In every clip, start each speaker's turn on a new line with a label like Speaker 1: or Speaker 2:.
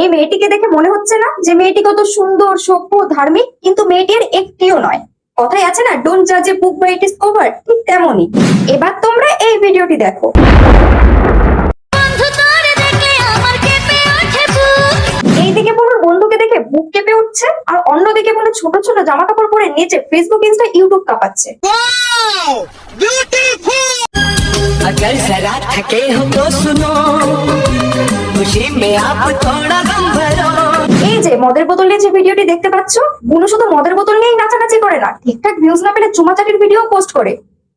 Speaker 1: এই মেয়েটিকে দেখে মনে হচ্ছে না যে মেয়েটি কত সুন্দর সভ্য ধার্মিক কিন্তু মেয়েটির একটিও নয়। কথাই আছে না বুক বাই ইট ঠিক এবার তোমরা এই ভিডিওটি দেখো। এইদিকে বোনের বন্ধুকে দেখে বুক কেঁপে উঠছে আর অন্যদিকে বোনের ছোট ছোট জামা কাপড় পরে নিচে ফেসবুক ইনস্টা ইউটিউব কাঁপাচ্ছে।
Speaker 2: अगर जरा थके हो तो सुनो खुशी में आप थोड़ा गम भरो
Speaker 1: এই যে মদের বোতল নিয়ে যে ভিডিওটি দেখতে পাচ্ছ বুনু শুধু মদের বোতল নিয়েই নাচানাচি করে না ঠিকঠাক ভিউজ না পেলে চুমাচাটির ভিডিও পোস্ট করে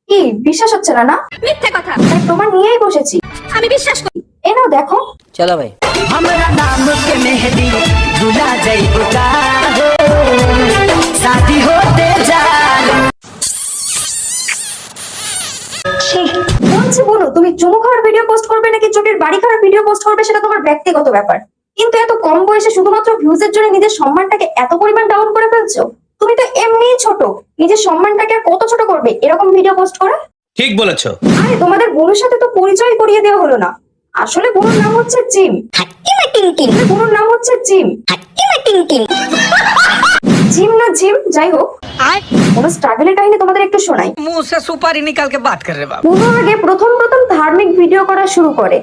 Speaker 1: কি বিশ্বাস হচ্ছে না না
Speaker 3: মিথ্যে কথা
Speaker 1: তাই তোমার নিয়েই বসেছি
Speaker 3: আমি বিশ্বাস করি
Speaker 1: এ নাও দেখো
Speaker 2: चलो भाई हमरा नाम के मेहंदी दुला जई बुका
Speaker 1: বলছি বলো তুমি চুমু খাওয়ার ভিডিও পোস্ট করবে নাকি চোখের বাড়ি খাওয়ার ভিডিও পোস্ট করবে সেটা তোমার ব্যক্তিগত ব্যাপার। কিন্তু এত কম বয়সে শুধুমাত্র ভিউজের জন্য নিজের সম্মানটাকে এত পরিমাণ ডাউন করে ফেলছো? তুমি তো এমনিই ছোট নিজের সম্মানটাকে আর কত ছোট করবে? এরকম ভিডিও পোস্ট করে?
Speaker 4: ঠিক বলেছ।
Speaker 1: আরে তোমাদের বোনের সাথে তো পরিচয় করিয়ে দেওয়া হলো না। আসলে বোনের নাম হচ্ছে জিম। আসলে বোনের নাম হচ্ছে জিম। জিম না জিম যাই হোক। কোনো স্ট্রাগলের কাহিনী তোমাদের একটু শোনাই।
Speaker 2: মুসে সুপারি নিকালকে বাত করে
Speaker 1: বাবা আগে প্রথম প্রথম ধার্মিক ভিডিও করা শুরু করে।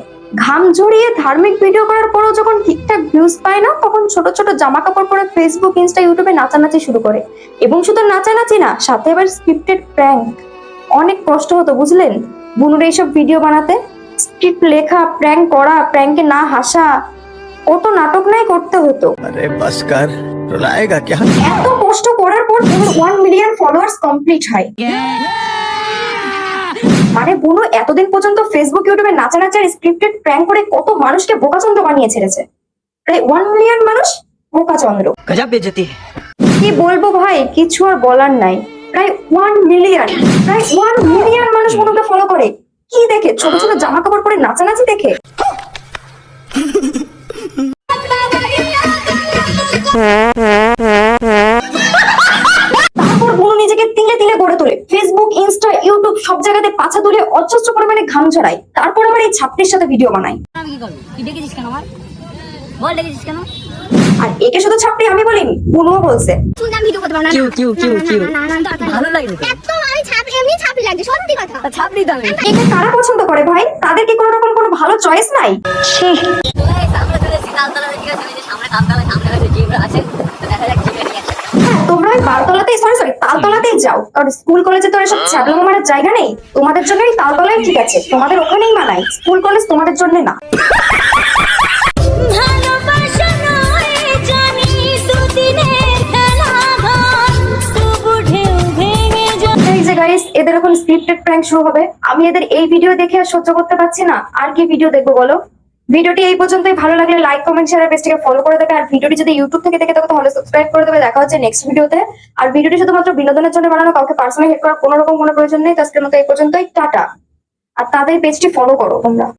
Speaker 1: ঘাম ঝরিয়ে ধার্মিক ভিডিও করার পরও যখন ঠিকঠাক ভিউজ পায় না তখন ছোট ছোট জামা কাপড় পরে ফেসবুক ইনস্টা ইউটিউবে নাচানাচি শুরু করে। এবং শুধু নাচানাচি না সাথে এবার স্ক্রিপ্টেড প্র্যাঙ্ক অনেক কষ্ট হতো বুঝলেন? বুনুর এইসব ভিডিও বানাতে। স্ক্রিপ্ট লেখা প্র্যাঙ্ক করা প্র্যাঙ্কে না হাসা। ও তো নাটক নাই করতে হতো।
Speaker 5: আরে বাস কর রোলায়েগা क्या
Speaker 1: এত কষ্ট করার পর তোমার 1 মিলিয়ন ফলোয়ার্স কমপ্লিট হয়। মানে বুনু এতদিন পর্যন্ত ফেসবুক ইউটিউবে নাচানাচার স্ক্রিপ্টেড প্র্যাঙ্ক করে কত মানুষকে বোকাচন্দ্র বানিয়ে ছেড়েছে। প্রায় 1 মিলিয়ন মানুষ বোকাচন্দ্র
Speaker 2: গজব বেজতি
Speaker 1: কি বলব ভাই কিছু আর বলার নাই। প্রায় 1 মিলিয়ন প্রায় 1 মিলিয়ন মানুষ বুনুকে ফলো করে। কি দেখে? ছোট ছোট জামা কাপড় পরে নাচানাচি দেখে? ইউটিউব সব জায়গাতে পাছা তুলে অজস্র পরিমাণে ঘাম ঝরায় তারপর আবার এই ছাত্রীর সাথে ভিডিও
Speaker 3: আমার? বল কেন?
Speaker 1: আর একে শুধু আমি বলিনি বলছে।
Speaker 3: শুনতে ভিডিও করতে না।
Speaker 2: কিউ, কিউ, কিউ, কিউ।
Speaker 3: না না না
Speaker 2: ভালো লাগে
Speaker 3: এত আমি ছাপ এমনি ছাপি লাগছে সত্যি কথা।
Speaker 2: ছাপড়ি দামে
Speaker 1: একে কারা পছন্দ করে ভাই? তাদের কি কোনো রকম কোনো ভালো চয়েস নাই? হ্যাঁ তোমরা ওই সরি তালতলাতেই যাও। কারণ স্কুল কলেজে তো এসব ছ্যাবলা মারার জায়গা নেই। তোমাদের জন্য এই তালতলায় ঠিক আছে। তোমাদের ওখানেই মানায়। স্কুল কলেজ তোমাদের জন্য না। গাইস এদের এখন স্ক্রিপ্টেড প্র্যাঙ্ক শুরু হবে। আমি এদের এই ভিডিও দেখে আর সহ্য করতে পারছি না। আর কি ভিডিও দেখব বলো? ভিডিওটি এই পর্যন্তই। ভালো লাগলে লাইক কমেন্ট শেয়ার পেজটিকে ফলো করে দেবে। আর ভিডিওটি যদি ইউটিউব থেকে দেখে থাকো, তাহলে সাবস্ক্রাইব করে দেবে। দেখা হচ্ছে নেক্সট ভিডিওতে আর ভিডিওটি শুধুমাত্র বিনোদনের জন্য বানানো, কাউকে পার্সোনালি হেড করার কোনো রকম কোনো প্রয়োজন নেই। আজকের মতো এই পর্যন্তই। টাটা। আর তাদের পেজটি ফলো করো তোমরা।